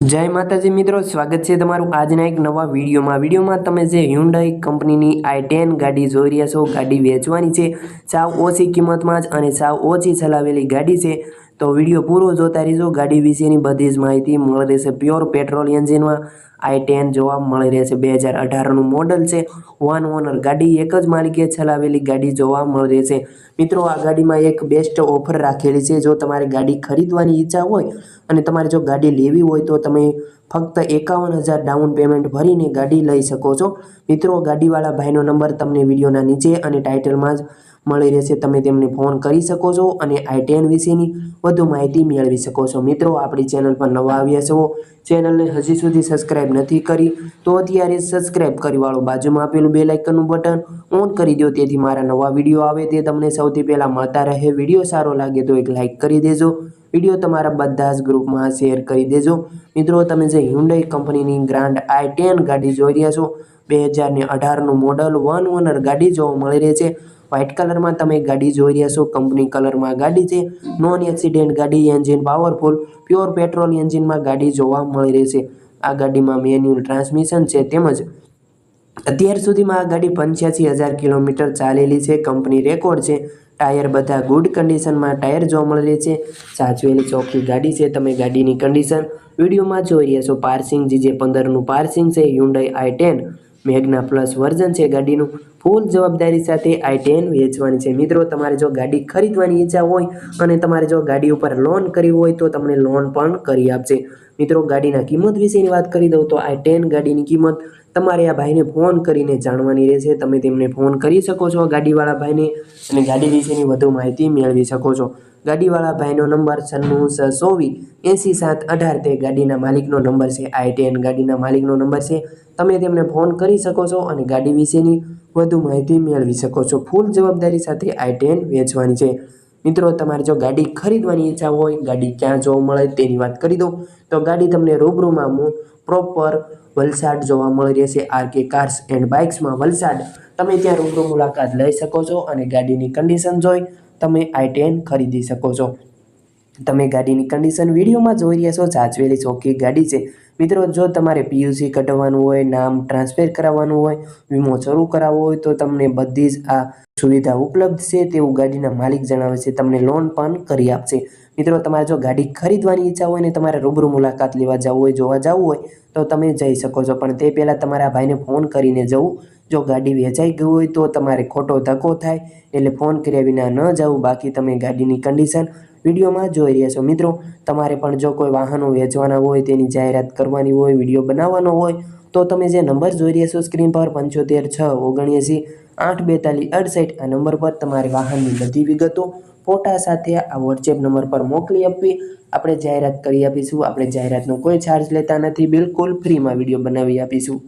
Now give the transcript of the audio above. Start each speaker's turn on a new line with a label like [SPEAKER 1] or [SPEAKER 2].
[SPEAKER 1] જય માતાજી મિત્રો, સ્વાગત છે તમારું આજના એક નવા વિડીયોમાં. વિડીયોમાં તમે જે હ્યુન્ડાઈ કંપનીની આઈ ટેન ગાડી જોઈ રહ્યા છો, ગાડી વેચવાની છે, સાવ ઓછી કિંમતમાં જ અને સાવ ઓછી ચલાવેલી ગાડી છે. તો વીડિયો પૂરો જોતા રહેજો. ગાડી વિશેની બધી જ માહિતી મળી રહેશે. પ્યોર પેટ્રોલ એન્જિનમાં આઈ ટેન જોવા મળી રહેશે. બે હજાર અઢારનું મોડલ છે. વન ઓનર ગાડી એક જ માલિકે ચલાવેલી ગાડી જોવા મળી રહેશે. મિત્રો, આ ગાડીમાં એક બેસ્ટ ઓફર રાખેલી છે. જો તમારે ગાડી ખરીદવાની ઈચ્છા હોય અને તમારે જો ગાડી લેવી હોય તો તમે ફક્ત એકાવન હજાર ડાઉન પેમેન્ટ ભરીને ગાડી લઈ શકો છો. મિત્રો, ગાડીવાળા ભાઈનો નંબર તમને વિડીયોના નીચે અને ટાઇટલમાં જ મળી રહેશે. તમે તેમને ફોન કરી શકો છો અને આઈ ટેન વિશેની વધુ માહિતી મેળવી શકો છો. મિત્રો, આપણી ચેનલ પર નવા આવ્યા છો, ચેનલને હજી સુધી સબસ્ક્રાઇબ નથી કરી, તો અત્યારે સબસ્ક્રાઇબ કરી વાળો બાજુમાં આપેલું બે લાઇકનનું બટન ઓન કરી દો. તેથી મારા નવા વીડિયો આવે તે તમને સૌથી પહેલાં મળતા રહે. વીડિયો સારો લાગે તો એક લાઇક કરી દેજો. વીડિયો તમારા બધા જ ગ્રુપમાં શેર કરી દેજો. મિત્રો, તમે જે હ્યુન્ડાઈ કંપનીની ગ્રાન્ડ આઈ ટેન ગાડી જોઈ રહ્યા છો, બે હજાર ને અઢારનું મોડલ વન ઓનર ગાડી જોવા મળી રહી છે. વ્હાઇટ કલરમાં તમે ગાડી જોઈ રહ્યા છો. કંપની કલરમાં ગાડી છે. નોન એક્સિડેન્ટ ગાડી એન્જિન પાવરફુલ પ્યોર પેટ્રોલ એન્જિનમાં ગાડી જોવા મળી રહી છે. આ ગાડીમાં મેન્યુઅલ ટ્રાન્સમિશન છે. તેમજ અત્યાર સુધીમાં આ ગાડી પંચ્યાસી હજાર કિલોમીટર ચાલેલી છે. કંપની રેકોર્ડ છે. ટાયર બધા ગુડ કન્ડિશનમાં ટાયર જોવા મળી રહે છે. સાચવેલી ચોખ્ખી ગાડી છે. તમે ગાડીની કન્ડિશન વિડીયોમાં જોઈ રહ્યા છો. પાર્સિંગ જે પંદરનું પાર્સિંગ છે. Hyundai i ten Magna plus version છે ગાડીનું. ફૂલ જવાબદારી સાથે આઈ ટેન વેચવાની છે. મિત્રો, તમારે જો ગાડી ખરીદવાની ઈચ્છા હોય અને તમારે જો ગાડી ઉપર લોન કરવી હોય તો તમને લોન પણ કરી આપશે મિત્રો, ગાડીના કિંમત વિશેની વાત કરી દઉં તો આઈ ટેન ગાડીની કિંમત તમારે આ ભાઈને ફોન કરીને જાણવાની રહેશે. તમે તેમને ફોન કરી શકો છો ગાડીવાળા ભાઈને અને ગાડી વિશેની વધુ માહિતી મેળવી શકો છો. ગાડીવાળા ભાઈનો નંબર છન્નું છ ચોવીસ એંસી સાત અઢાર તે ગાડીના માલિકનો નંબર છે. આઈ ટેન ગાડીના માલિકનો નંબર છે. તમે તેમને ફોન કરી શકો છો અને ગાડી વિશેની વધુ માહિતી મેળવી શકો છો. ફૂલ જવાબદારી સાથે આઈ ટેન વેચવાની છે. મિત્રો, તમારે જો ગાડી ખરીદવાની ઈચ્છા હોય, ગાડી ક્યાં જોવા મળે તેની વાત કરી દઉં. તો ગાડી તમને રૂબરૂમાં પ્રોપર વલસાડ જોવા મળી રહેશે. આર કે કાર્સ એન્ડ બાઇક્સમાં વલસાડ. તમે ત્યાં રૂબરૂ મુલાકાત લઈ શકો છો અને ગાડીની કન્ડિશન જોઈ તમે આઈ ટેન ખરીદી શકો છો. તમે ગાડીની કન્ડિશન વિડીયોમાં જોઈ રહ્યા છો સાચવેલી ચોખ્ખી ગાડી છે. મિત્રો, જો તમારે પીયુસી કઢાવવાનું હોય, નામ ટ્રાન્સફર કરાવવાનું હોય, વીમો શરૂ કરાવવો હોય, તો તમને બધી જ આ સુવિધા ઉપલબ્ધ છે. તેવું ગાડીના માલિક જણાવે છે, તમને લોન પણ કરી આપશે. મિત્રો, તમારે જો ગાડી ખરીદવાની ઈચ્છા હોય ને તમારે રૂબરૂ મુલાકાત લેવા જવું હોય, જોવા જવું હોય, તો તમે જઈ શકો છો. પણ તે પહેલાં તમારા ભાઈને ફોન કરીને જવું. જો ગાડી વેચાઈ ગઈ હોય, તો તમારે ખોટો ધક્કો થાય, એટલે ફોન કર્યા વિના ન જવું. બાકી તમે ગાડીની કન્ડિશન વિડીયોમાં જોઈ રહ્યા છો. મિત્રો, તમારે પણ જો કોઈ વાહનો વેચવાના હોય, તેની જાહેરાત કરવાની હોય, વીડિયો બનાવવાનો હોય, તો તમે જે નંબર જોઈ રહ્યા છો સ્ક્રીન પર, પંચોતેર છ ઓગણએંસી આઠ બેતાલીસ અડસઠ, આ નંબર પર તમારી વાહનની બધી વિગતો ફોટા સાથે આ વોટ્સએપ નંબર પર મોકલી આપવી. આપણે જાહેરાત કરી આપીશું. આપણે જાહેરાતનો કોઈ ચાર્જ લેતા નથી. બિલકુલ ફ્રીમાં વીડિયો બનાવી આપીશું.